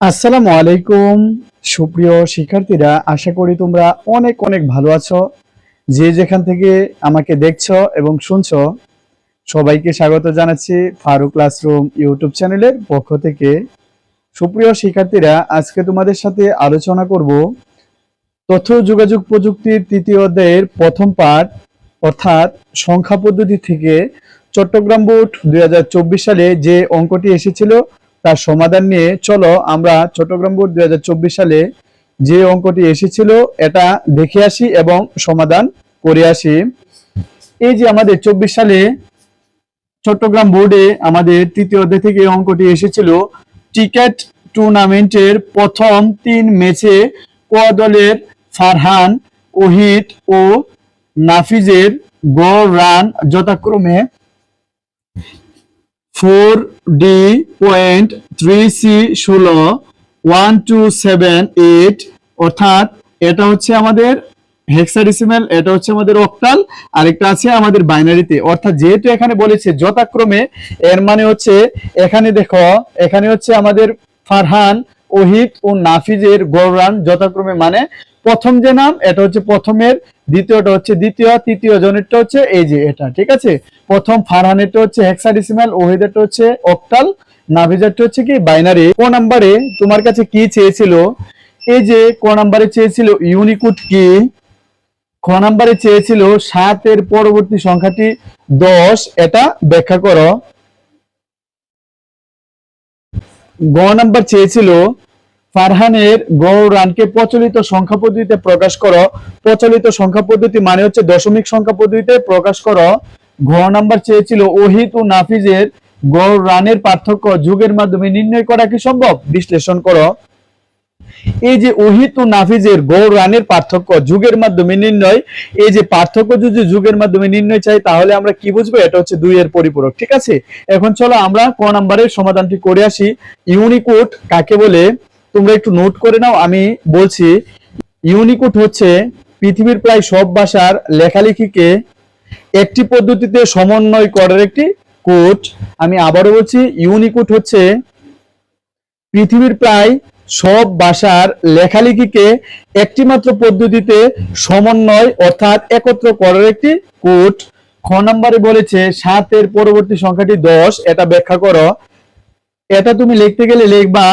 আসসালামু আলাইকুম সুপ্রিয় শিক্ষার্থীরা, আশা করি তোমরা অনেক অনেক ভালো আছো। যে যেখান থেকে আমাকে দেখছ এবং শুনছো, সবাইকে স্বাগত জানাচ্ছি ফারুক ক্লাসরুম ইউটিউব চ্যানেলের পক্ষ থেকে। সুপ্রিয় শিক্ষার্থীরা, আজকে তোমাদের সাথে আলোচনা করব তথ্য যোগাযোগ প্রযুক্তির তৃতীয় অধ্যায়ের প্রথম পাঠ, অর্থাৎ সংখ্যা পদ্ধতি থেকে চট্টগ্রাম বোর্ড দুই হাজার চব্বিশ সালে যে অঙ্কটি এসেছিল তার সমাধান নিয়ে চলো আমরা চট্টগ্রাম বোর্ড দু হাজার চব্বিশ সালে যে অঙ্কটি এসেছিল, এটা দেখে আসি এবং সমাধান করে আসি। এই যে আমাদের চব্বিশ সালে চট্টগ্রাম বোর্ডে আমাদের তৃতীয় অধ্যায় থেকে অঙ্কটি এসেছিল, টিকেট টুর্নামেন্টের প্রথম তিন ম্যাচে ক দলের ফারহান, ওহিদ ও নাফিজের গড় রান যথাক্রমে four D point three C ষোলো ওয়ান টু সেভেন এইট অর্থাৎ এটা হচ্ছে আমাদের হেক্সাডেসিমাল এটা হচ্ছে আমাদের অক্টাল আরেকটা আছে আমাদের বাইনারিতে অর্থাৎ যেহেতু এখানে বলেছে যথাক্রমে, এর মানে হচ্ছে এখানে দেখো, এখানে হচ্ছে আমাদের ফারহান, ওহিদ ও নাফিজের গড় রান যথাক্রমে মানে প্রথম যে নাম, এটা হচ্ছে প্রথমের, দ্বিতীয়টা হচ্ছে দ্বিতীয়, তৃতীয় জনেরটা হচ্ছে এই যে এটা, ঠিক আছে? প্রথম ফারহানেরটা হচ্ছে হেক্সাডেসিমাল ওহিদেরটা হচ্ছে অক্টাল নাভিজারটা হচ্ছে কি বাইনারি ক নাম্বারে তোমার কাছে কি চেয়েছিল? এই যে ক নাম্বারে চেয়েছিল ইউনিকুড কি? খ নাম্বারে চেয়েছিল সাতের পরবর্তী সংখ্যাটি দশ, এটা ব্যাখ্যা করো। গ নাম্বার চেয়েছিল ফারহানের গড় রানকে প্রচলিত সংখ্যা পদ্ধতিতে প্রকাশ করো। প্রচলিত সংখ্যা পদ্ধতি মানে হচ্ছে দশমিক সংখ্যা পদ্ধতিতে প্রকাশ করো। ঘ নাম্বার চেয়েছিল ওহিত ও নাফিজের গড় রানের পার্থক্য যুগের মাধ্যমে নির্ণয় করা কি সম্ভব? বিশ্লেষণ করো। এই যে ওহিত ও নাফিজের গড় রানের পার্থক্য যুগের মাধ্যমে নির্ণয়, এই যে পার্থক্য যদি যুগের মাধ্যমে নির্ণয় চাই, তাহলে আমরা কি বুঝব? এটা হচ্ছে দুই এর পরিপূরক, ঠিক আছে? এখন চলো আমরা ক নাম্বারের সমাধানটি করে আসি। ইউনিকোড কাকে বলে? তোমরা একটু নোট করে নাও, আমি বলছি ইউনিকোড হচ্ছে পৃথিবীর প্রায় সব ভাষার লেখালেখিকে একটি পদ্ধতিতে সমন্বয় করার একটি কোড আমি আবারও বলছি ইউনিকোড হচ্ছে পৃথিবীর প্রায় সব ভাষার লেখালেখিকে একটিমাত্র পদ্ধতিতে সমন্বয় অর্থাৎ একত্র করার একটি কোড খ নম্বরে বলেছে, সাতের পরবর্তী সংখ্যাটি দশ, এটা ব্যাখ্যা করো। এটা তুমি লিখতে গেলে লিখবা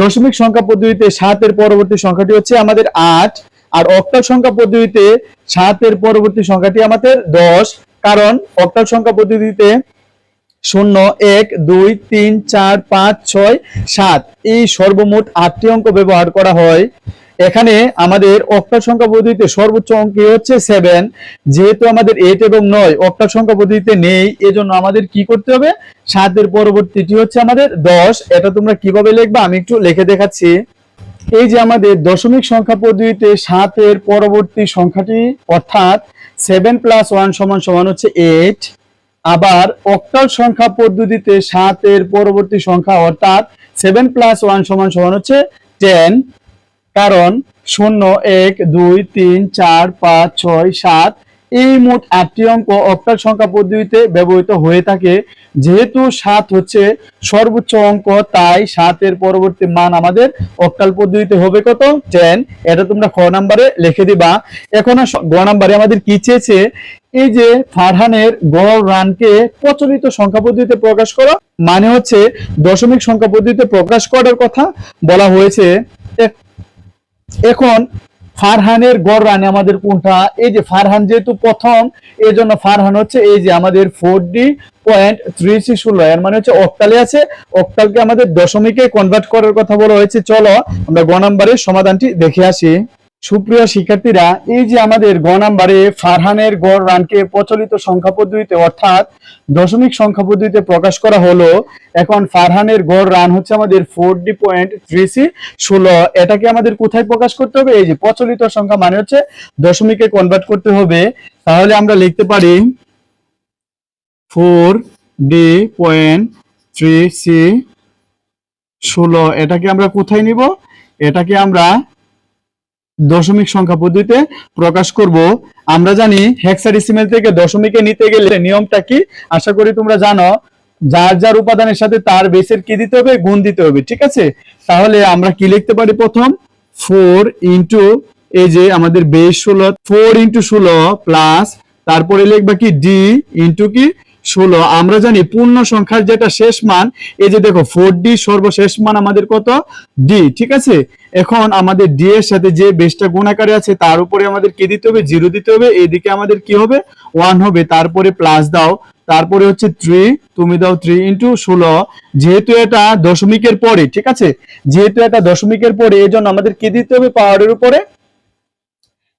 দশমিক সংখ্যা পদ্ধতিতে সাতের পরবর্তী সংখ্যাটি হচ্ছে আমাদের আট, আর অক্টাল সংখ্যা পদ্ধতিতে সাতের পরবর্তী সংখ্যাটি আমাদের দশ, কারণ অক্টাল সংখ্যা পদ্ধতিতে শূন্য, এক, দুই, তিন, চার, পাঁচ, ছয়, সাত, এই সর্বমোট আটটি অঙ্ক ব্যবহার করা হয়। এখানে আমাদের অক্টাল সংখ্যা পদ্ধতিতে সর্বোচ্চ অঙ্কে হচ্ছে সেভেন যেহেতু আমাদের এইট এবং নয় অক্টাল সংখ্যা পদ্ধতিতে নেই, এজন্য আমাদের কি করতে হবে? সাতের পরবর্তীটি হচ্ছে আমাদের দশ। এটা তোমরা কীভাবে লিখবা? আমি একটু লিখে দেখাচ্ছি। এই যে আমাদের দশমিক সংখ্যা পদ্ধতিতে সাতের পরবর্তী সংখ্যাটি, অর্থাৎ সেভেন প্লাস ওয়ান সমান সমান হচ্ছে এইট আবার অক্টাল সংখ্যা পদ্ধতিতে সাতের পরবর্তী সংখ্যা, অর্থাৎ সেভেন প্লাস ওয়ান সমান সমান হচ্ছে টেন কারণ শূন্য এক, দুই, তিন, চার, পাঁচ, ছয়, সাত এই মোট আটটি অঙ্ক অক্টাল সংখ্যা পদ্ধতিতে ব্যবহৃত হয়ে থাকে। যেহেতু সাত হচ্ছে সর্বোচ্চ অঙ্ক, তাই সাতের পরবর্তী মান আমাদের অক্টাল পদ্ধতিতে হবে কত? টেন এটা তোমরা খ নাম্বারে লিখে দিবা। এখন গ নাম্বারে আমাদের কি চেয়েছে? এই যে ফারহানের গড় রানকে প্রচলিত সংখ্যা পদ্ধতিতে প্রকাশ করো মানে হচ্ছে দশমিক সংখ্যা পদ্ধতিতে প্রকাশ করার কথা বলা হয়েছে। এখন ফারহানের গড় রান আমাদের কোনটা? এই যে ফারহান যেহেতু প্রথম এই জন্য ফারহান হচ্ছে এই যে আমাদের four D point three C ষোলো। এর মানে হচ্ছে অক্টালে আছে। অক্টালকে আমাদের দশমিকে কনভার্ট করার কথা বলা হয়েছে। চলো আমরা গ নাম্বারের সমাধানটি দেখে আসি। সুপ্রিয় শিক্ষার্থীরা, এই যে আমাদের গ নাম্বারে ফারহানের গড় রানকে প্রচলিত সংখ্যা পদ্ধতিতে অর্থাৎ দশমিক সংখ্যা পদ্ধতিতে প্রকাশ করা হলো, এখন ফারহানের গড় রান হচ্ছে আমাদের four D point three C ষোলো। এটাকে আমাদের কোথায় প্রকাশ করতে হবে? এই যে প্রচলিত সংখ্যা মানে হচ্ছে দশমিকে কনভার্ট করতে হবে। তাহলে আমরা লিখতে পারি four D point three C ষোলো। এটাকে আমরা কোথায় নিব? এটাকে আমরা দশমিক সংখ্যা পদ্ধতিতে প্রকাশ করব। আমরা জানি হেক্সাডেসিমেল থেকে দশমিকে নিতে গেলে নিয়মটা কি? আশা করি তোমরা জানো, যার যার উপাদানের সাথে তার বেসের কি দিতে হবে? গুণ দিতে হবে, ঠিক আছে? তাহলে আমরা কি লিখতে পারি প্রথম? ফোর ইন্টু এই যে আমাদের বেস ষোলো ফোর ইন্টু ষোলো প্লাস তারপরে লিখবা কি? ডি ইন্টু কি? ষোলো, আমরা জানি পূর্ণ সংখ্যার যেটা শেষ মান, এই যে দেখো ফোর ডি সর্বশেষ মান আমাদের কত? ডি ঠিক আছে? এখন আমাদের ডি এর সাথে যে বেসটা গুণাকারে আছে, তার উপরে আমাদের কি দিতে হবে? জিরো দিতে হবে। এদিকে আমাদের কি হবে? ওয়ান হবে। তারপরে প্লাস দাও। তারপরে হচ্ছে থ্রি তুমি দাও থ্রি ইন্টু ষোলো। যেহেতু এটা দশমিকের পরে, ঠিক আছে? যেহেতু এটা দশমিকের পরে এই জন্য আমাদের কি দিতে হবে? পাওয়ারের উপরে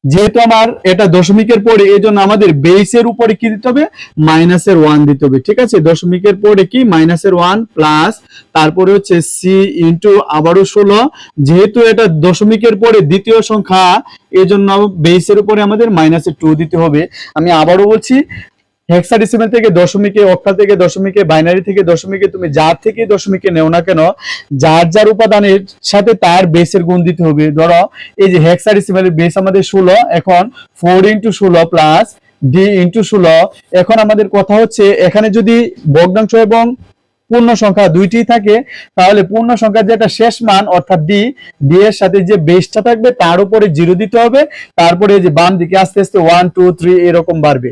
যেহেতু আমার এটা দশমিকের পরে এই জন্য আমাদের বেসের উপরে কি দিতে হবে? মাইনাসের ওয়ান দিতে হবে, ঠিক আছে? দশমিকের পরে কি? মাইনাসের ওয়ান প্লাস তারপরে হচ্ছে সি ইন্টু আবারও ষোলো। যেহেতু এটা দশমিকের পরে দ্বিতীয় সংখ্যা এই জন্য বেসের উপরে আমাদের মাইনাসের টু দিতে হবে। আমি আবারও বলছি হেক্সাডেসিমাল থেকে দশমিকে অক্টাল থেকে দশমিকে বাইনারি থেকে দশমিকে, তুমি যার থেকে দশমিকে নেও না কেন, যার যার উপাদানের সাথে তার বেসের গুণ দিতে হবে। ধরো, এই যে হেক্সাডেসিমালের বেস আমাদের ষোলো, এখন ফোর ইন্টু ষোলো প্লাস ডি ইন্টু ষোলো। এখন আমাদের কথা হচ্ছে, এখানে যদি ভগ্নাংশ এবং পূর্ণ সংখ্যা দুইটি থাকে, তাহলে পূর্ণ সংখ্যার যেটা শেষ মান, অর্থাৎ ডি ডি এর সাথে যে বেসটা থাকবে, তার উপরে জিরো দিতে হবে, তারপরে যে বাম দিকে আস্তে আস্তে ওয়ান টু থ্রি এরকম বাড়বে।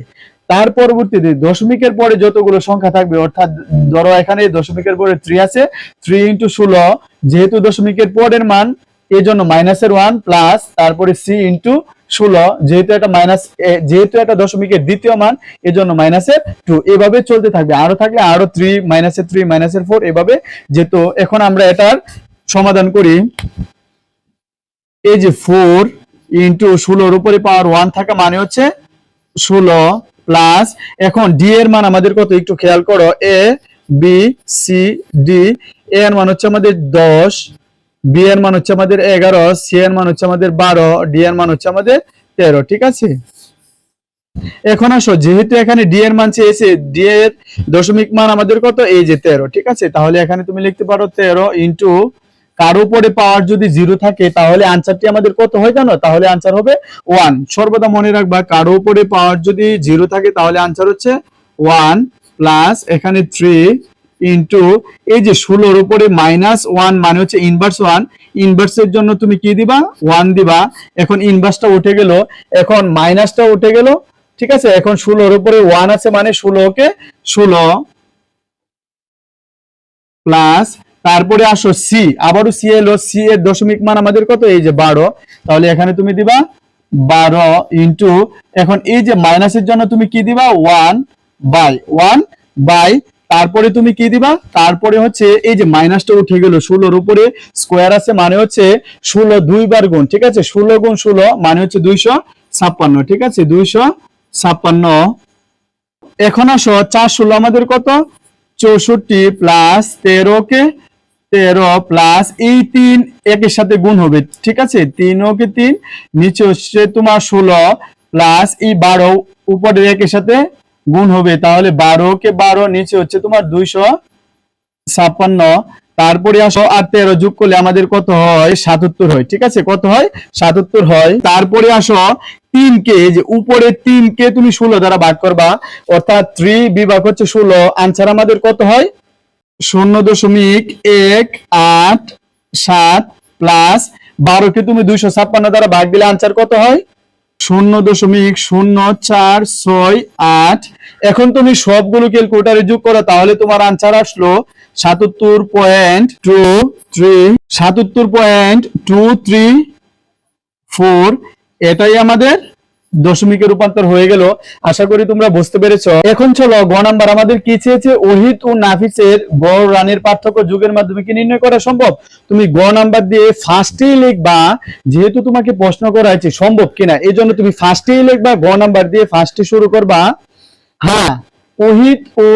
তার পরবর্তীতে দশমিকের পরে যতগুলো সংখ্যা থাকবে, অর্থাৎ ধরো এখানে দশমিকের পরে থ্রি আছে থ্রি ইন্টু ষোলো, যেহেতু দশমিকের পরের মান এই জন্য মাইনাসের ওয়ান প্লাস তারপরে সি ইন্টু ষোলো, যেহেতু এটা মাইনাস যেহেতু এটা দশমিকের দ্বিতীয় মান এই জন্য মাইনাসের টু এভাবে চলতে থাকবে। আরও থাকলে আরও থ্রি মাইনাসের থ্রি মাইনাসের ফোর এভাবে যেহেতু এখন আমরা এটার সমাধান করি। এই যে ফোর ইন্টু ষোলোর উপরে পাওয়ার ওয়ান থাকা মানে হচ্ছে ষোলো প্লাস এখন ডি এর মান আমাদের কত? একটু খেয়াল করো। A B C D A এর মান হচ্ছে আমাদের দশ বি এর মান হচ্ছে আমাদের এগারো সি এর মান হচ্ছে আমাদের বারো ডি এর মান হচ্ছে আমাদের তেরো, ঠিক আছে? এখন আসো, যেহেতু এখানে ডি এর মান চেয়েছে ডি এর দশমিক মান আমাদের কত? এই যে তেরো, ঠিক আছে? তাহলে এখানে তুমি লিখতে পারো তেরো ইন্টু কার উপরে পাওয়ার যদি জিরো থাকে, তাহলে আনসারটি আমাদের কত হয় জানো? তাহলে আনসার হবে ওয়ান সর্বদা মনে রাখবা, কারও উপরে পাওয়ার যদি জিরো থাকে, তাহলে আনসার হচ্ছে ওয়ান প্লাস এখানে থ্রি ইন্টু এই যে ষোলোর উপরে মাইনাস ওয়ান মানে হচ্ছে ইনভার্স ওয়ান ইনভার্সের জন্য তুমি কি দিবা? ওয়ান দিবা। এখন ইনভার্সটা উঠে গেল। এখন মাইনাসটা উঠে গেল। ঠিক আছে? এখন ষোলোর উপরে ওয়ান আছে মানে ষোলোকে ষোলো প্লাস তারপরে আসো সি আবারও সি এলো সি এর দশমিক মান আমাদের কত? এই যে বারো। তাহলে এখানে তুমি দিবা বারো ইন্টু এখন এই যে মাইনাসের জন্য তুমি কি দিবা? ওয়ান বাই ওয়ান বাই তারপরে তুমি কি দিবা? তারপরে হচ্ছে এই যে মাইনাসটা উঠে গেল ষোলোর উপরে স্কোয়ার আছে মানে হচ্ছে ষোলো দুইবার গুণ, ঠিক আছে? ষোলো গুণ ষোলো মানে হচ্ছে দুইশো ছাপ্পান্ন, ঠিক আছে? দুইশো ছাপ্পান্ন। এখন আসো, চার ষোলো আমাদের কত? চৌষট্টি প্লাস তেরো কে তেরো প্লাস এই তিন একের সাথে গুণ হবে, ঠিক আছে? তিন ওকে তিন, নিচে হচ্ছে তোমার ষোলো প্লাস এই বারো উপরের একের সাথে গুণ হবে, তাহলে বারো কে বারো, নিচে হচ্ছে তোমার দুইশো ছাপ্পান্ন। তারপরে আসো, আর তেরো যোগ করলে আমাদের কত হয়? সাতাত্তর হয়, ঠিক আছে? কত হয়? সাতাত্তর হয়। তারপরে আসো, তিন কে যে উপরে তিন কে তুমি ষোলো দ্বারা ভাগ করবা, অর্থাৎ থ্রি বিভাগ হচ্ছে ষোলো। আনসার আমাদের কত হয়? শূন্য দশমিক এক আট সাত প্লাস বারোকে তুমি দুইশো ছাপ্পান্ন দ্বারা ভাগ দিলে আনসার কত হয়? শূন্য দশমিক শূন্য চার ছয় আট। এখন তুমি সবগুলো ক্যালকুলেটারে যোগ করো, তাহলে তোমার আনসার আসলো সাতাত্তর পয়েন্ট টু থ্রি, সাতাত্তর পয়েন্ট টু থ্রি ফোর। এটাই আমাদের দশমিকের রূপান্তর হয়ে গেল। আশা করি তোমরা বুঝতে পেরেছ। এখন চলো গ নাম্বার, আমাদের কি চেয়েছে? ওহিত ও নাফিসের গড় রানের পার্থক্য যুগের মাধ্যমে কি নির্ণয় করা সম্ভব? তুমি গ নাম্বার দিয়ে ফার্স্টেই লিখবা, যেহেতু তোমাকে প্রশ্ন করা হয়েছে, সম্ভব কিনা? এই জন্য তুমি ফার্স্টেই লিখবা, গ নাম্বার দিয়ে ফার্স্টে শুরু করবা। হ্যাঁ ওহিত ও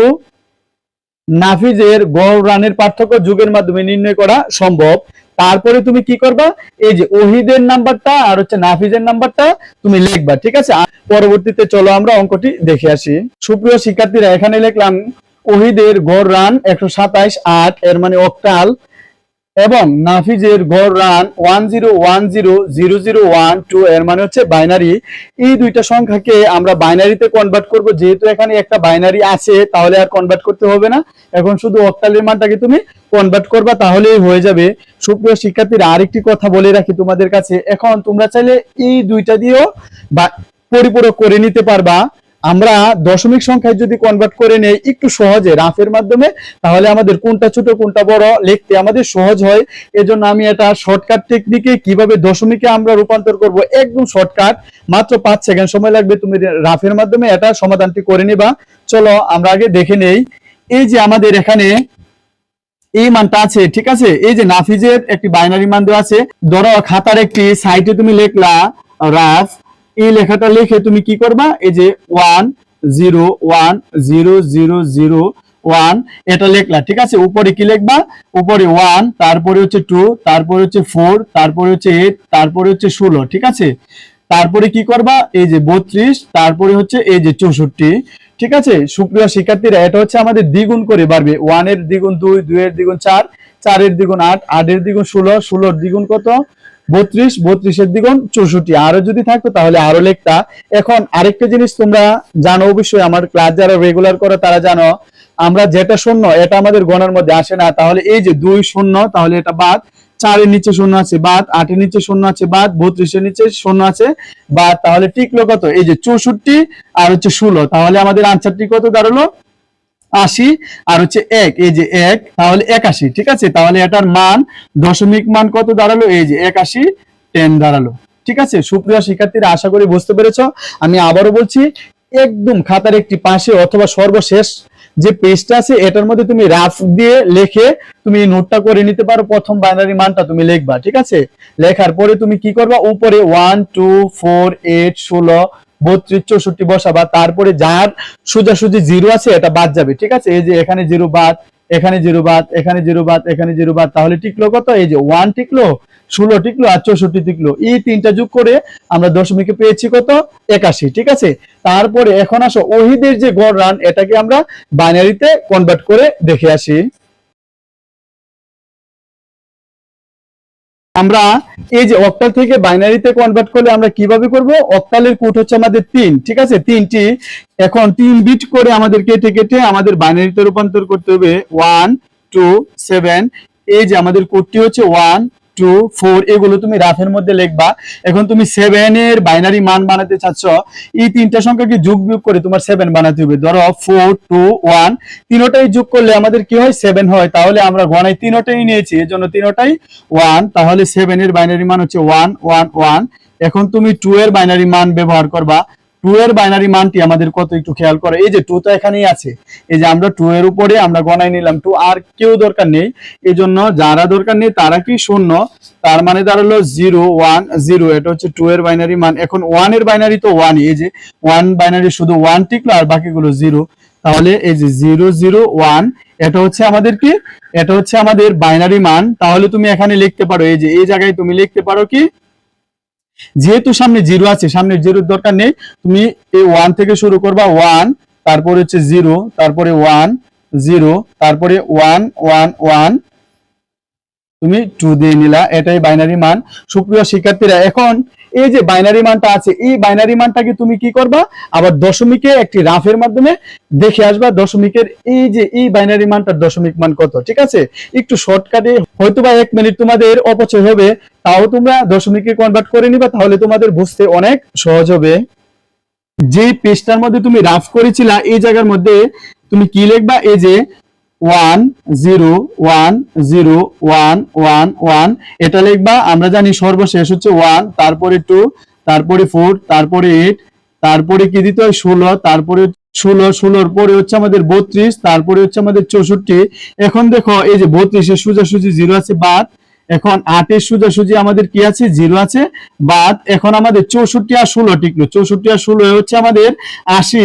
নাফিজের গড় রানের পার্থক্য যুগের মাধ্যমে নির্ণয় করা সম্ভব। তারপরে তুমি কি করবা? এই যে ওহিদের নাম্বারটা আর হচ্ছে নাফিজের নাম্বারটা তুমি লিখবা, ঠিক আছে? পরবর্তীতে চলো আমরা অঙ্কটি দেখে আসি। সুপ্রিয় শিক্ষার্থীরা, এখানে লিখলাম, ওহিদের গড় রান একশো সাতাইশ আট, এর মানে অক্টাল এবং নাফিজের গড় run one zero one zero zero zero one two এর মানে হচ্ছে বাইনারি এই দুইটা সংখ্যাকে আমরা বাইনারিতে কনভার্ট করব। যেহেতু এখানে একটা বাইনারি আছে, তাহলে আর কনভার্ট করতে হবে না। এখন শুধু অক্টালের মানটাকে তুমি কনভার্ট করবা, তাহলেই হয়ে যাবে। সুপ্রিয় শিক্ষার্থীরা, আরেকটি কথা বলে রাখি তোমাদের কাছে। এখন তোমরা চাইলে এই দুইটা দিয়েও বা পরিপূরক করে নিতে পারবা। আমরা দশমিক সংখ্যায় যদি কনভার্ট করে নেই, একটু সহজে রাফের মাধ্যমে, তাহলে আমাদের কোনটা ছোট, কোনটা বড় লিখতে আমাদের সহজ হয়। এজন্য আমি এটা শর্টকাট টেকনিকে কীভাবে দশমিকে আমরা রূপান্তর করব, একদম শর্টকাট মাত্র পাঁচ সেকেন্ড সময় লাগবে, তুমি রাফের মাধ্যমে এটা সমাধানটি করে নিবা। চলো আমরা আগে দেখে নেই। এই যে আমাদের এখানে এই মানটা আছে, ঠিক আছে? এই যে নাফিজের একটি বাইনারি মান দেওয়া আছে। ধরো খাতার একটি সাইটে তুমি লেখলা, রাফ এই লেখাটা লিখে তুমি কি করবা? এই যে one zero one zero zero zero one এটা লিখলা, ঠিক আছে? উপরে কি লিখবা? উপরে ওয়ান তারপরে হচ্ছে টু তারপরে হচ্ছে ফোর তারপরে হচ্ছে এইট তারপরে হচ্ছে ষোলো, ঠিক আছে? তারপরে কি করবা? এই যে বত্রিশ, তারপরে হচ্ছে এই যে চৌষট্টি, ঠিক আছে? সুপ্রিয় শিক্ষার্থীরা, এটা হচ্ছে আমাদের দ্বিগুণ করে বাড়বে। ওয়ানের দ্বিগুণ দুই দুই এর দ্বিগুণ চার, চারের দ্বিগুণ আট, আটের দ্বিগুণ ষোলো, ষোলোর দ্বিগুণ কত? বত্রিশ, বত্রিশের দ্বিগুণ চৌষট্টি। আরও যদি থাকতো তাহলে আরও লেখতা। এখন আরেকটা জিনিস তোমরা জানো অবশ্যই, আমার ক্লাস যারা রেগুলার করে তারা জানো, আমরা যেটা শূন্য, এটা আমাদের গণের মধ্যে আসে না। তাহলে এই যে দুই শূন্য, তাহলে এটা বাদ। চারের নিচে শূন্য আছে, বাদ। আটের নিচে শূন্য আছে, বাদ। বত্রিশের নিচে শূন্য আছে, বাদ। তাহলে টিকলো কত? এই যে চৌষট্টি আর হচ্ছে ষোলো। তাহলে আমাদের আনসারটি কত দাঁড়াল? আশি আর হচ্ছে এক, এই যে এক, তাহলে একাশি, ঠিক আছে? তাহলে এটার মান দশমিক মান কত দাঁড়াল? এই যে একাশি টেন দাঁড়াল, ঠিক আছে? সুপ্রিয় শিক্ষার্থীরা, আশা করি বুঝতে পেরেছ। আমি আবারও বলছি, একদম খাতার একটি পাশে অথবা সর্বশেষ যে পেজটা আছে, এটার মধ্যে তুমি রাফ দিয়ে লিখে তুমি নোটটা করে নিতে পারো। প্রথম বাইনারি মানটা তুমি লিখবা, ঠিক আছে? লেখার পরে তুমি কি করবা? উপরে ওয়ান টু ফোর এইট ষোলো বত্রিশ চৌষট্টি বসাবা তারপরে যার সোজাসুজি জিরো আছে, এটা বাদ যাবে, ঠিক আছে? এই যে এখানে জিরো বাদ, এখানে জিরো বাদ, এখানে জিরো বাদ, এখানে জিরো বাদ, তাহলে টিকলো কত? এই যে ওয়ান টিকলো, ষোলো টিকলো আর চৌষট্টি টিকলো। এই তিনটা যোগ করে আমরা দশমিকে পেয়েছি কত? একাশি, ঠিক আছে? তারপরে এখন আসো, ওহিদের যে গড় রান, এটাকে আমরা বাইনারিতে কনভার্ট করে দেখে আসি। আমরা এই যে অক্টাল থেকে বাইনারিতে কনভার্ট করলে আমরা কীভাবে করব? অক্টালের কোড হচ্ছে আমাদের তিন, ঠিক আছে? তিনটি। এখন তিন বিট করে আমাদের কেটে কেটে আমাদের বাইনারিতে রূপান্তর করতে হবে। ওয়ান টু সেভেন এই যে আমাদের কোডটি হচ্ছে ওয়ান টু ফোর এগুলো তুমি রাফের মধ্যে লিখবা। এখন তুমি সেভেন এর বাইনারি মান বানাতে চাচ্ছ, এই তিনটা সংখ্যাকে যোগ বিয়োগ করে তোমার সেভেন বানাতে হবে? ধরো ফোর টু ওয়ান তিনোটাই যোগ করলে আমাদের কি হয়? সেভেন হয়। তাহলে আমরা গণায় তিনোটাই নিয়েছি এর জন্য তিনোটাই ওয়ান তাহলে সেভেন এর বাইনারি মান হচ্ছে ওয়ান ওয়ান ওয়ান এখন তুমি টু এর বাইনারি মান ব্যবহার করবা। টু এর বাইনারি মানটি আমাদের কত একটু খেয়াল করে? এই যে টু তো এখানেই আছে। এই যে আমরা টু এর উপরে আমরা গণাই নিলাম টু আর কেউ দরকার নেই। এই জন্য যারা দরকার নেই, তারা কি শূন্য? তার মানে দাঁড়াল জিরো ওয়ান জিরো এটা হচ্ছে টু এর বাইনারি মান। এখন ওয়ানের বাইনারি তো ওয়ানই এই যে ওয়ান বাইনারি শুধু ওয়ান টিকলো আর বাকিগুলো জিরো তাহলে এই যে জিরো জিরো ওয়ান এটা হচ্ছে আমাদের কি? এটা হচ্ছে আমাদের বাইনারি মান। তাহলে তুমি এখানে লিখতে পারো, এই যে এই জায়গায় তুমি লিখতে পারো কি? যেহেতু সামনে জিরো আছে সামনে জিরোর দরকার নেই। তুমি এই ওয়ান থেকে শুরু করবা ওয়ান তারপরে হচ্ছে জিরো তারপরে ওয়ান জিরো তারপরে ওয়ান ওয়ান ওয়ান তুমি টু দিয়ে নিলা, এটাই বাইনারি মান। সুপ্রিয় শিক্ষার্থীরা, এখন এই যে বাইনারি মানটা আছে, এই বাইনারি মানটাকে তুমি কি করবা? আবার দশমিকে একটি রাফের মাধ্যমে দেখে আসবা, দশমিকের এই যে এই বাইনারি মানটার দশমিক মান কত, ঠিক আছে? একটু শর্টকাটে হয়তো বা এক মিনিট তোমাদের অপচয় হবে, তাও তোমরা দশমিকে কনভার্ট করে নিবা, তাহলে তোমাদের বুঝতে অনেক সহজ হবে। যে পেজটার মধ্যে তুমি রাফ করেছিলা, এই জায়গার মধ্যে তুমি কি লিখবা? এই যে one zero one zero one one one. এটা লিখবা, আমরা জানি সর্বশেষ হচ্ছে ওয়ান, তারপরে টু, তারপরে ফোর, তারপরে এইট, তারপরে কি দিতে হয়? ষোলো, তারপরে ষোলো, ষোলোর পরে হচ্ছে আমাদের বত্রিশ, তারপরে হচ্ছে আমাদের চৌষট্টি। এখন দেখো, এই যে বত্রিশের সোজাসুজি জিরো আছে, বাদ। এখন আটের সোজাসুজি আমাদের কি আছে? জিরো আছে, বাদ। এখন আমাদের চৌষট্টি আর ষোলো টিকলো। চৌষট্টি আর ষোলো হচ্ছে আমাদের আশি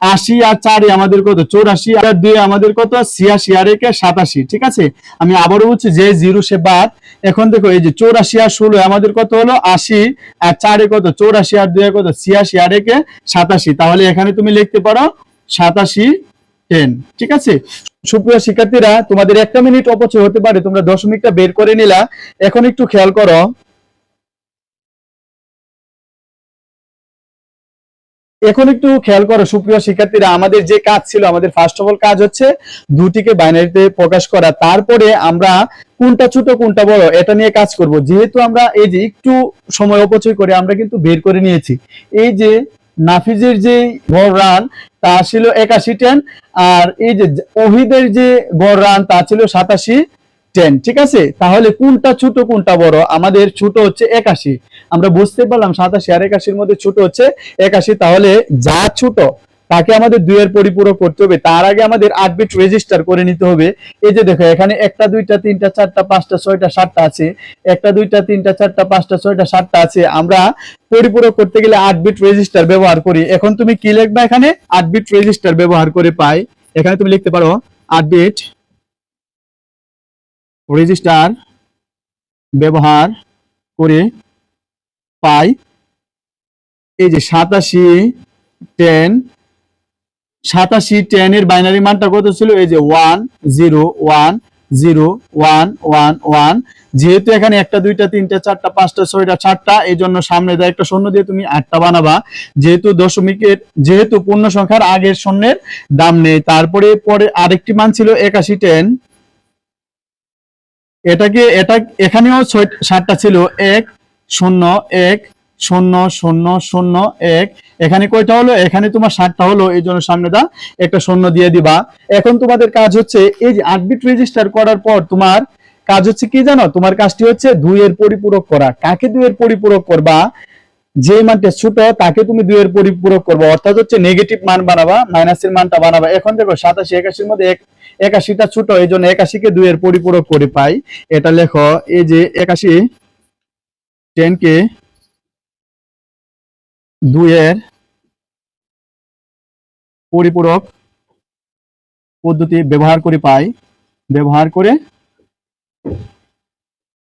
আশি আর চারে আমাদের কত? চৌরাশি আর দুই আমাদের কত? ছিয়াশি আর একে সাতাশি, ঠিক আছে? আমি আবারও বলছি যে জিরো সে বাদ। এখন দেখো, এই যে চৌরাশি আর ষোলো আমাদের কত হলো? আশি আর চারে কত? চৌরাশি আর দুই কত? ছিয়াশি আর একে সাতাশি। তাহলে এখানে তুমি লিখতে পারো সাতাশি টেন ঠিক আছে? সুপ্রিয় শিক্ষার্থীরা, তোমাদের একটা মিনিট অপচয় হতে পারে, তোমরা দশমিকটা বের করে নিলা। এখন একটু খেয়াল করো। এখন একটু খেয়াল করো, সুপ্রিয় শিক্ষার্থীরা, আমাদের যে কাজ ছিল, আমাদের ফার্স্ট অফ অল কাজ হচ্ছে দুটিকে বাইনারিতে প্রকাশ করা। তারপরে আমরা কোনটা ছোট, কোনটা বড়, এটা নিয়ে কাজ করব। যেহেতু আমরা এই যে একটু সময় অপচয় করে আমরা কিন্তু বের করে নিয়েছি। এই যে নাফিজের যে গড় রান, তা ছিল একাশি টেন আর এই যে ওহিদের যে গড় রান, তা ছিল সাতাশি। টেন, ঠিক আছে? তাহলে কোনটা ছোট, কোনটা বড়? আমাদের ছোট হচ্ছে একাশি। আমরা বুঝতে পারলাম সাতাশি আর একাশির মধ্যে ছোট হচ্ছে একাশি। তাহলে যা ছোট, তাকে আমাদের দুইয়ের পরিপূরক করতে হবে। তার আগে আমাদের আট বিট রেজিস্টার করে নিতে হবে। এই যে দেখো, এখানে একটা, দুইটা, তিনটা, চারটা, পাঁচটা, ছয়টা, সাতটা আছে। একটা, দুইটা, তিনটা, চারটা, পাঁচটা, ছয়টা, সাতটা আছে। আমরা পরিপূরক করতে গেলে আট বিট রেজিস্টার ব্যবহার করি। এখন তুমি কি লিখবা এখানে? আট বিট রেজিস্টার ব্যবহার করে পাই। এখানে তুমি লিখতে পারো আট বিট রেজিস্টার ব্যবহার করে পাই। এই যে সাতাশি টেন সাতাশি টেন এর বাইনারি মানটা কত ছিল? এই যে one zero one zero one one one যেহেতু এখানে একটা, দুইটা, তিনটা, চারটা, পাঁচটা, ছয়টা চারটা এই জন্য সামনে দেয় একটা শূন্য দিয়ে তুমি আটটা বানাবা। যেহেতু দশমিকের, যেহেতু পূর্ণ সংখ্যার আগের শূন্যের দাম নেই, তারপরে পরে আরেকটি মান ছিল একাশি টেন এটাকে এটা এখানেও সাতটা ছিল, এক, শূন্য এক, শূন্য শূন্য শূন্য, এক। এখানে কয়টা হলো? এখানে তোমার ষাটটা হলো, এই জন্য সামনে দা একটা শূন্য দিয়ে দিবা। এখন তোমাদের কাজ হচ্ছে, এই যে আট বিট রেজিস্টার করার পর তোমার কাজ হচ্ছে কি জানো? তোমার কাজটি হচ্ছে দুইয়ের পরিপূরক করা। কাকে দুইয়ের পরিপূরক করবা? যে মানটা ছোট, তাকে তুমি দুইয়ের পরিপূরক করবা। অর্থাৎ হচ্ছে নেগেটিভ মান বানাবা মাইনাসের মানটা বানাবা। এখন দেখো, সাতাশি, একাশির মধ্যে এক একাশিটা ছোট এই জন্য একাশিকে দুইয়ের পরিপূরক করে পাই। এটা লেখো, এই যে একাশি টেন কে দুইয়ের পরিপূরক পদ্ধতি ব্যবহার করে পাই। ব্যবহার করে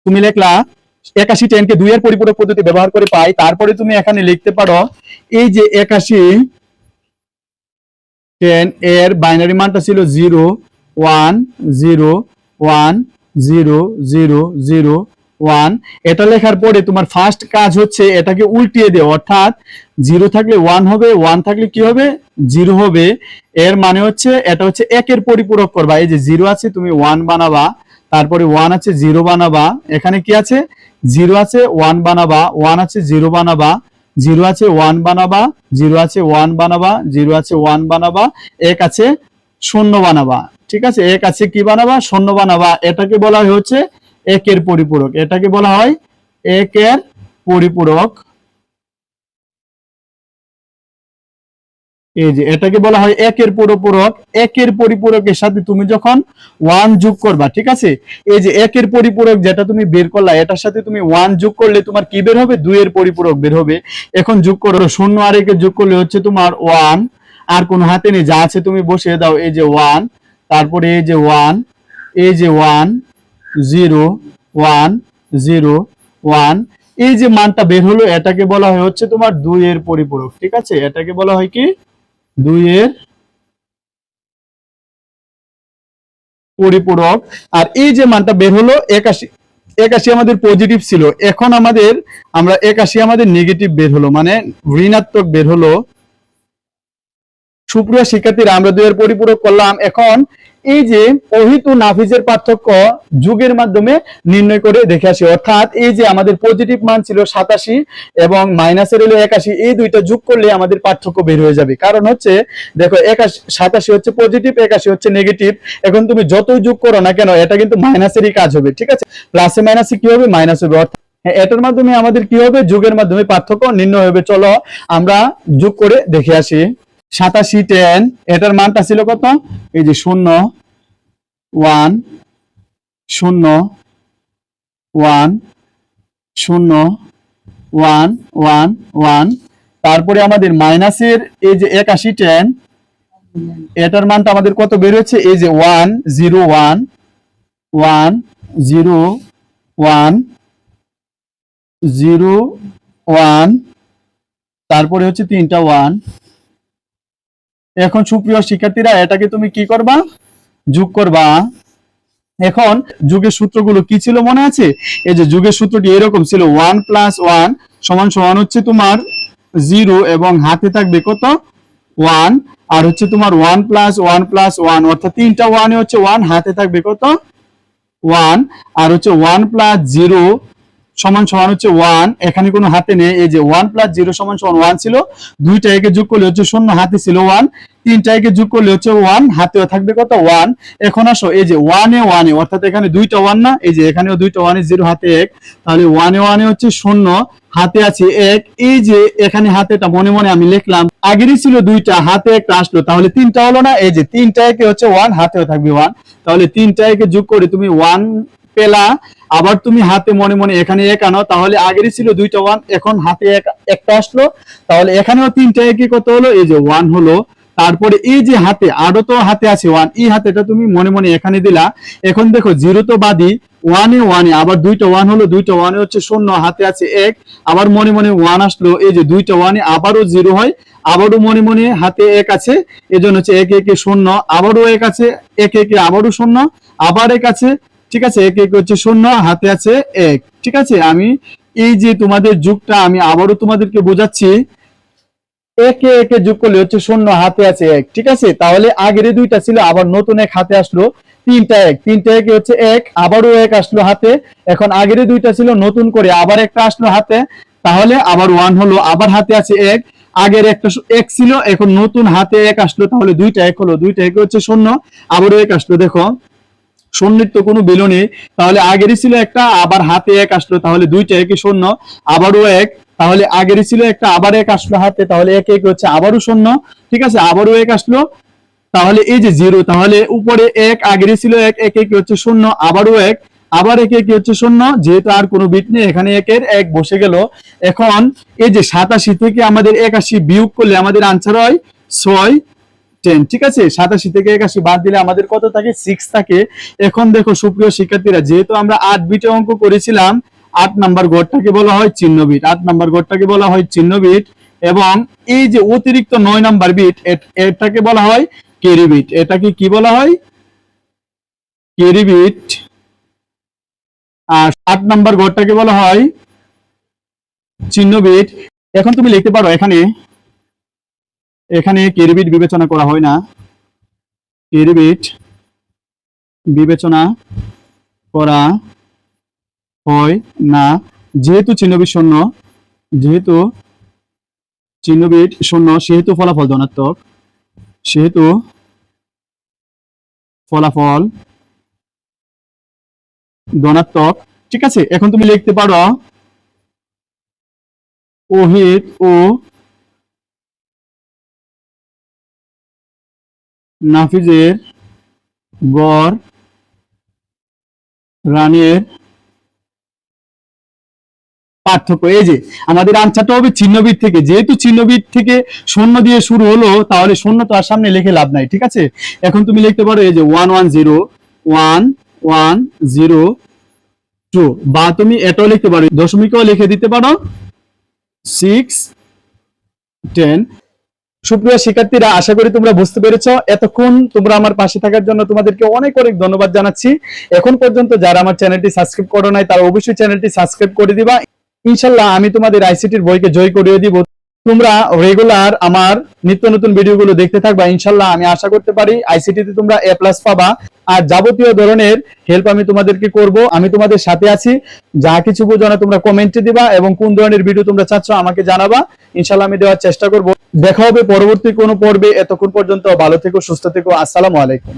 তুমি লিখলা, একাশি টেন কে দুইয়ের পরিপূরক পদ্ধতি ব্যবহার করে পাই। তারপরে তুমি এখানে লিখতে পারো, এই যে একাশি, টেন এর বাইনারি মানটা ছিল zero one zero one zero zero zero one. এটা লেখার পরে তোমার ফার্স্ট কাজ হচ্ছে এটাকে উল্টিয়ে দেওয়া, অর্থাৎ জিরো থাকলে ওয়ান হবে ওয়ান থাকলে কি হবে? জিরো হবে। এর মানে হচ্ছে, এটা হচ্ছে একের পরিপূরক করবা। এই যে জিরো আছে, তুমি ওয়ান বানাবা, তারপরে ওয়ান আছে, জিরো বানাবা। এখানে কি আছে? জিরো আছে ওয়ান বানাবা ওয়ান আছে, জিরো বানাবা। জিরো আছে ওয়ান বানাবা, জিরো আছে ওয়ান বানাবা, জিরো আছে ওয়ান বানাবা। এক আছে, শূন্য বানাবা। ঠিক আছে? এক আছে কি বানাবা? শূন্য বানাবা। এটাকে বলা হয় হচ্ছে একের পরিপূরক। এটাকে বলা হয় একের পরিপূরক। এই যে, এটাকে বলা হয় একের পরিপূরক। একের পরিপূরকের সাথে তুমি যখন ওয়ান যোগ করবা, ঠিক আছে? এই যে, একের পরিপূরক যেটা তুমি বের করলা, এটার সাথে তুমি ওয়ান যোগ করলে তোমার কি বের হবে? দুইয়ের পরিপূরক বের হবে। এখন যোগ করো, শূন্য আর একে যোগ করলে হচ্ছে তোমার ওয়ান আর কোনো হাতে নেই, যা আছে তুমি বসিয়ে দাও। এই যে ওয়ান তারপরে এই যে ওয়ান, এই যে one, zero one zero, one, এই যে মানটা বের হলো, এটাকে বলা হয় হচ্ছে তোমার দুইয়ের পরিপূরক, ঠিক আছে? এটাকে বলা হয় কি? দুই এর পরিপূরক। আর এই যে মানটা বের হলো, একাশি একাশি আমাদের পজিটিভ ছিল। এখন আমাদের, আমরা একাশি আমাদের নেগেটিভ বের হলো মানে ঋণাত্মক বের হলো সুপ্রিয় শিক্ষার্থীরা আমরা দুয়ের পরিপূরক করলাম এখন এই যে অহিত ও নাফিজের পার্থক্য যুগের মাধ্যমে নির্ণয় করে দেখে আসি। অর্থাৎ এই যে আমাদের পজিটিভ মান ছিল সাতাশি এবং মাইনাসের হলো একাশি এই দুইটা যোগ করলে আমাদের পার্থক্য বের হয়ে যাবে। কারণ হচ্ছে দেখো একাশি সাতাশি হচ্ছে পজিটিভ একাশি হচ্ছে নেগেটিভ এখন তুমি যতই যোগ করো না কেন এটা কিন্তু মাইনাসেরই কাজ হবে ঠিক আছে? প্লাসে মাইনাসে কি হবে? মাইনাস হবে। অর্থাৎ হ্যাঁ, এটার মাধ্যমে আমাদের কি হবে? যুগের মাধ্যমে পার্থক্য নির্ণয় হবে। চলো আমরা যোগ করে দেখে আসি। সাতাশি টেন এটার মানটা ছিল কত? এই যে শূন্য ওয়ান শূন্য ওয়ান শূন্য ওয়ান ওয়ান ওয়ান তারপরে আমাদের মাইনাসের এই যে একাশি টেন এটার মানটা আমাদের কত বের হচ্ছে এই যে one zero one one zero one zero one তারপরে হচ্ছে তিনটা ওয়ান এখন সুপ্রিয় শিক্ষার্থীরা, এটাকে তুমি কি করবা? যোগ করবা। এখন যুগের সূত্রগুলো কি ছিল মনে আছে? এই যে যুগের সূত্রটি এরকম ছিল ওয়ান প্লাস ওয়ান সমান সমান হচ্ছে তোমার জিরো এবং হাতে থাকবে কত? ওয়ান আর হচ্ছে তোমার one plus one plus one অর্থাৎ তিনটা ওয়ানে হচ্ছে ওয়ান হাতে থাকবে কত? ওয়ান আর হচ্ছে ওয়ান প্লাস জিরো সমান সমান হচ্ছে ওয়ান এখানে কোনো হাতে নেই, এই যে ওয়ান প্লাস জিরো সমান সমান ওয়ান ছিল। দুইটা একে যোগ করলে হচ্ছে শূন্য, হাতে ছিল ওয়ান তিনটা একে যোগ করলে হচ্ছে ওয়ান হাতেও থাকবে কত? ওয়ান এখন আসো, এই যে ওয়ানে ওয়ানে অর্থাৎ এখানে দুইটা ওয়ান না, এই যে এখানেও দুইটা ওয়ানে জিরো হাতে এক। তাহলে ওয়ানে ওয়ানে হচ্ছে শূন্য, হাতে আছে এক। এই যে এখানে হাতেটা মনে মনে আমি লিখলাম, আগেরই ছিল দুইটা হাতে একটা আসলো, তাহলে তিনটা হলো না? এই যে তিনটা একে হচ্ছে ওয়ান হাতেও থাকবে ওয়ান তাহলে তিনটা একে যোগ করে তুমি ওয়ান পেলা আবার তুমি হাতে মনে মনে এখানে এক আনো, তাহলে আগেরই ছিল দুইটা ওয়ান এখন হাতে এক, একটা আসলো। তাহলে এখানেও তিনটা একই কত হলো? এই যে ওয়ান হলো। তারপরে এই যে হাতে, আরও তো হাতে আছে ওয়ান এই হাতেটা তুমি মনে মনে এখানে দিলা। এখন দেখো জিরো তো বাদি ওয়ানে ওয়ানে আবার দুইটা ওয়ান হলো, দুইটা ওয়ানে হচ্ছে শূন্য, হাতে আছে এক। আবার মনে মনে ওয়ান আসলো, এই যে দুইটা ওয়ানে আবারও জিরো হয়, আবারও মনে মনে হাতে এক আছে, এজন্য হচ্ছে এক, একে শূন্য, আবারও এক আছে, এক, একে আবারও শূন্য, আবার এক আছে ঠিক আছে? এক এক হচ্ছে শূন্য, হাতে আছে এক। ঠিক আছে? আমি এই যে তোমাদের যুগটা আমি আবারও তোমাদেরকে বোঝাচ্ছি। একে একে যোগ করলে হচ্ছে শূন্য, হাতে আছে এক। ঠিক আছে? তাহলে আগের দুইটা ছিল, আবার নতুন এক হাতে আসলো তিনটা এক। তিনটা একে হচ্ছে এক, আবারও এক আসলো হাতে। এখন আগের দুইটা ছিল, নতুন করে আবার একটা আসলো হাতে। তাহলে আবার ওয়ান হলো, আবার হাতে আছে এক। আগের একটা এক ছিল, এখন নতুন হাতে এক আসলো। তাহলে দুইটা এক হলো, দুইটা এক হচ্ছে শূন্য, আবারও এক আসলো। দেখো শূন্যের তো কোনো বিলো নেই তাহলে আগেরই ছিল একটা, আবার হাতে এক আসলো, তাহলে দুইটা একই শূন্য, আবারও এক, তাহলে আগেরই ছিল একটা, আবার এক আসলো হাতে, তাহলে এক এক হচ্ছে আবারও শূন্য, ঠিক আছে? আবারও এক আসলো, তাহলে এই যে জিরো, তাহলে উপরে এক, আগেরই ছিল এক এক এক হচ্ছে শূন্য, আবারও এক, আবার এক এক হচ্ছে শূন্য, যেহেতু আর কোনো বিট নেই, এখানে একের এক বসে গেল। এখন এই যে সাতাশি থেকে আমাদের একাশি বিয়োগ করলে আমাদের আনসার হয় ছয় টেন ঠিক আছে? সাতাশি থেকে একাশি বাদ দিলে আমাদের কত থাকে? সিক্স থাকে। এখন দেখো, সুপ্রিয় শিক্ষার্থীরা, যেহেতু আমরা আট বিটে অঙ্ক করেছিলাম, আট নাম্বার গড়টাকে বলা হয় চিহ্ন বিট। আট নাম্বার গড়টাকে বলা হয় চিহ্ন বিট এবং এই যে অতিরিক্ত নয় নাম্বার বিট এটাকে বলা হয় কেরি বিট। এটাকে কি বলা হয়? Kerry bit. আর আট নাম্বার গড়টাকে বলা হয় চিহ্ন বিট। এখন তুমি লিখতে পারো এখানে এখানে কেরিবিট বিবেচনা করা হয় না। কেরিবিট বিবেচনা করা হয় না। যেহেতু চিহ্নবিট শূন্য, যেহেতু চিহ্নবিট শূন্য, সেহেতু ফলাফল ধনাত্মক, সেহেতু ফলাফল ধনাত্মক। ঠিক আছে, এখন তুমি লিখতে পারো ওহিত ও নাফিজের গড়, রানের পার্থক্য। এই যে, আমাদের আনসারটা হবে চিহ্নবিদ থেকে। যেহেতু চিহ্নবিদ থেকে শূন্য দিয়ে শুরু হলো, তাহলে শূন্য তো আর সামনে লিখে লাভ নাই, ঠিক আছে? এখন তুমি লিখতে পারো এই যে one one zero one one zero two বা তুমি এটাও লিখতে পারো। দশমিকও লিখে দিতে পারো। সিক্স টেন সুপ্রিয় শিক্ষার্থীরা, আশা করি তোমরা বুঝতে পেরেছ। এতক্ষণ তোমরা আমার পাশে থাকার জন্য তোমাদেরকে অনেক অনেক ধন্যবাদ জানাচ্ছি। এখন পর্যন্ত যারা আমার চ্যানেলটি সাবস্ক্রাইব করো নাই, তারা অবশ্যই চ্যানেলটি সাবস্ক্রাইব করে দিবা। ইনশাল্লাহ আমি তোমাদের আইসিটির বইকে জয় করিয়ে দিব। তোমরা রেগুলার আমার নিত্য নতুন ভিডিওগুলো দেখতে থাকবা, ইনশাল্লাহ আমি আশা করতে পারি আইসিটিতে তোমরা এ প্লাস পাবা। আর যাবতীয় ধরনের হেল্প আমি তোমাদেরকে করব, আমি তোমাদের সাথে আছি। যা কিছু বোঝানো তোমরা কমেন্টে দিবা এবং কোন ধরনের ভিডিও তোমরা চাচ্ছ আমাকে জানাবা। ইনশাল্লাহ আমি দেওয়ার চেষ্টা করব। দেখা হবে পরবর্তী কোনো পর্বে। এতক্ষণ পর্যন্ত ভালো থেকো, সুস্থ থেকো। আসসালামু আলাইকুম।